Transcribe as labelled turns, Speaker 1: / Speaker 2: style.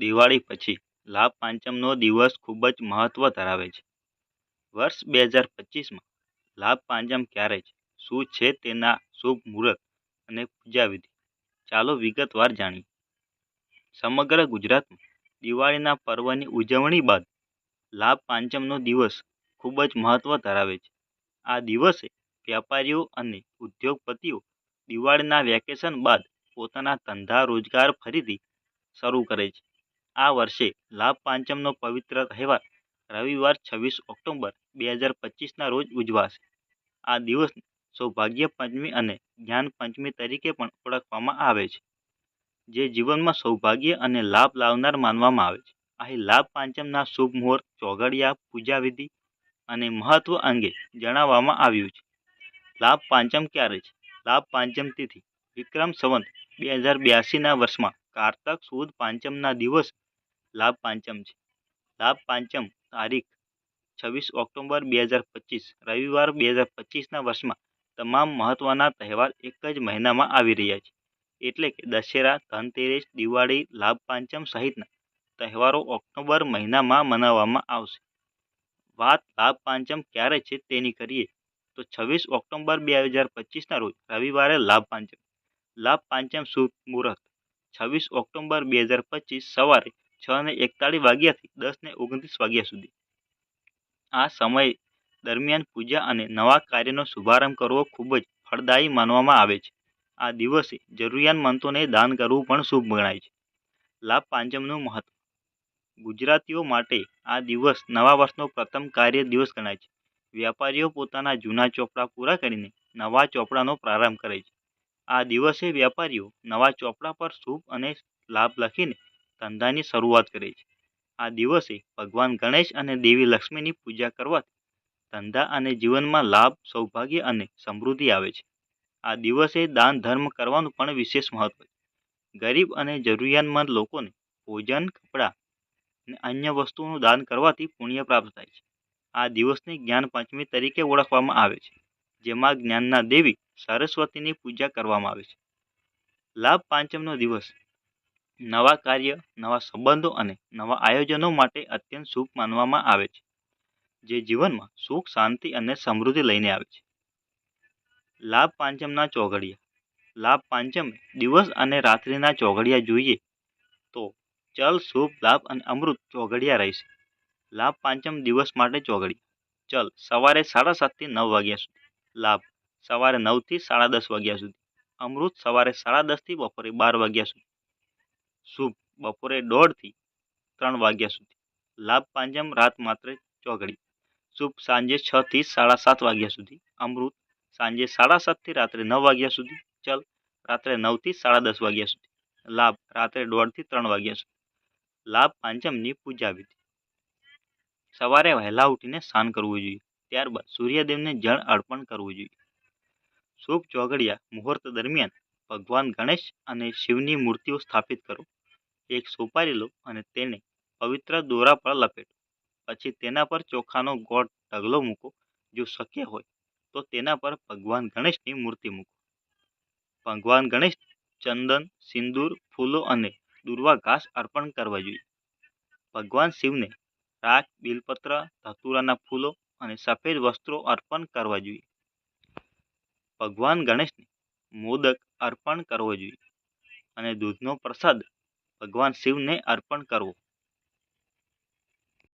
Speaker 1: દિવાળી પછી લાભ પાંચમનો દિવસ ખૂબ જ મહત્વ ધરાવે છે. વર્ષ બે હજાર પચીસમાં લાભ પાંચમ ક્યારે છે? શું છે તેના શુભ મુહૂર્ત અને પૂજા વિધિ? ચાલો વિગતવાર જાણીએ. સમગ્ર ગુજરાતમાં દિવાળીના પર્વની ઉજવણી બાદ લાભ પાંચમનો દિવસ ખૂબ જ મહત્વ ધરાવે છે. આ દિવસે વેપારીઓ અને ઉદ્યોગપતિઓ દિવાળીના વેકેશન બાદ પોતાના ધંધા રોજગાર ફરીથી શરૂ કરે છે. આ વર્ષે લાભ પાંચમનો પવિત્ર તહેવાર રવિવાર છવ્વીસ ઓક્ટોબર બે હજાર પચીસના રોજ ઉજવાશે. આ દિવસને સૌભાગ્ય પંચમી અને જ્ઞાન પંચમી તરીકે પણ ઓળખવામાં આવે છે. જે જીવનમાં સૌભાગ્ય અને લાભ લાવનાર માનવામાં આવે છે. અહીં લાભ પાંચમના શુભ મુહૂર્ત, ચોઘડિયા પૂજાવિધિ અને મહત્વ અંગે જણાવવામાં આવ્યું છે. લાભ પાંચમ ક્યારે છે? લાભ પાંચમ તિથિ, વિક્રમ સંવંત બે હજાર બ્યાસીના વર્ષમાં કારતક સુદ પાંચમના દિવસ લાભ પાંચમ છે. લાભ પાંચમ તારીખ છવ્વીસ ઓક્ટોબર બે હજાર પચીસ, રવિવાર બે હજાર પચીસના વર્ષમાં તમામ મહત્વના તહેવાર એક જ મહિનામાં આવી રહ્યા છે. એટલે કે દશેરા, ધનતેરસ, દિવાળી, લાભ પાંચમ સહિતના તહેવારો ઓક્ટોબર મહિનામાં મનાવવામાં આવશે. વાત લાભ પાંચમ ક્યારે છે તેની કરીએ, તો છવ્વીસ ઓક્ટોબર બે હજાર પચીસના રોજ રવિવારે લાભ પાંચમ. લાભ પાંચમ શુભ મુહૂર્ત. છવ્વીસ ઓક્ટોબર બે હજાર પચીસ સવારે છ ને એકતાળીસ વાગ્યાથી દસ ને ઓગણત્રીસ વાગ્યા સુધી. આ સમય દરમિયાન પૂજા અને નવા કાર્યનો શુભારંભ કરવો ખૂબ જ ફળદાયી માનવામાં આવે છે. આ દિવસે જરૂરિયાતમંદોને દાન કરવું પણ શુભ ગણાય છે. લાભ પાંચમનું મહત્વ. ગુજરાતીઓ માટે આ દિવસ નવા વર્ષનો પ્રથમ કાર્ય દિવસ ગણાય છે. વ્યાપારીઓ પોતાના જૂના ચોપડા પૂરા કરીને નવા ચોપડાનો પ્રારંભ કરે છે. આ દિવસે વેપારીઓ નવા ચોપડા પર શુભ અને લાભ લખીને ધંધાની શરૂઆત કરે છે. આ દિવસે ભગવાન ગણેશ અને દેવી લક્ષ્મીની પૂજા કરવાથી ધંધા અને જીવનમાં લાભ, સૌભાગ્ય અને સમૃદ્ધિ આવે છે. આ દિવસે દાન, ધર્મ કરવાનું પણ વિશેષ મહત્વ છે. ગરીબ અને જરૂરિયાતમંદ લોકોને ભોજન, કપડાં અને અન્ય વસ્તુઓનું દાન કરવાથી પુણ્ય પ્રાપ્ત થાય છે. આ દિવસને જ્ઞાન પંચમી તરીકે ઓળખવામાં આવે છે, જેમાં જ્ઞાનના દેવી સરસ્વતીની પૂજા કરવામાં આવે છે. લાભ પાંચમનો દિવસ નવા કાર્ય, નવા સંબંધો અને નવા આયોજનો માટે અત્યંત શુભ માનવામાં આવે છે, જે જીવનમાં સુખ, શાંતિ અને સમૃદ્ધિ લઈને આવે છે. લાભ પાંચમના ચોઘડિયા. લાભ પાંચમ દિવસ અને રાત્રિના ચોઘડિયા જોઈએ તો ચલ, શુભ, લાભ અને અમૃત ચોઘડિયા રહેશે. લાભ પાંચમ દિવસ માટે ચોઘડિયા. ચલ, સવારે સાડા સાતથી નવ વાગ્યા સુધી. લાભ સવારે નવથી સાડા દસ વાગ્યા સુધી. અમૃત સવારે સાડા દસથી બપોરે બાર વાગ્યા સુધી. શુભ બપોરે દોઢથી ત્રણ વાગ્યા સુધી. લાભ પાંજમ રાત માત્ર ચોઘડી. શુભ સાંજે છ થી સાડા સાત વાગ્યા સુધી. અમૃત સાંજે સાડા સાતથી રાત્રે નવ વાગ્યા સુધી. ચલ રાત્રે નવથી સાડા દસ વાગ્યા સુધી. લાભ રાત્રે દોઢથી ત્રણ વાગ્યા સુધી. લાભ પાંચમની પૂજા વિધિ. સવારે વહેલા ઉઠીને સ્નાન કરવું જોઈએ. ત્યારબાદ સૂર્યદેવને જળ અર્પણ કરવું જોઈએ. શુભ ચોઘડિયા મુહૂર્ત દરમિયાન ભગવાન ગણેશ અને શિવની મૂર્તિઓ સ્થાપિત કરો. એક સોપારી લો અને તેને પવિત્ર દોરા પર લપેટો. પછી તેના પર ચોખાનો ગોળ ઢગલો મૂકો, જો શક્ય હોય, તો તેના પર ભગવાન ગણેશની મૂર્તિ મૂકો. ભગવાન ગણેશ ચંદન, સિંદૂર, ફૂલો અને દુર્વા ઘાસ અર્પણ કરવા જોઈએ. ભગવાન શિવને રાખ, બિલપત્ર, ધતુરાના ફૂલો અને સફેદ વસ્ત્રો અર્પણ કરવા જોઈએ. ભગવાન ગણેશને મોદક અર્પણ કરવો જોઈએ અને દૂધનો પ્રસાદ ભગવાન શિવને અર્પણ કરવો.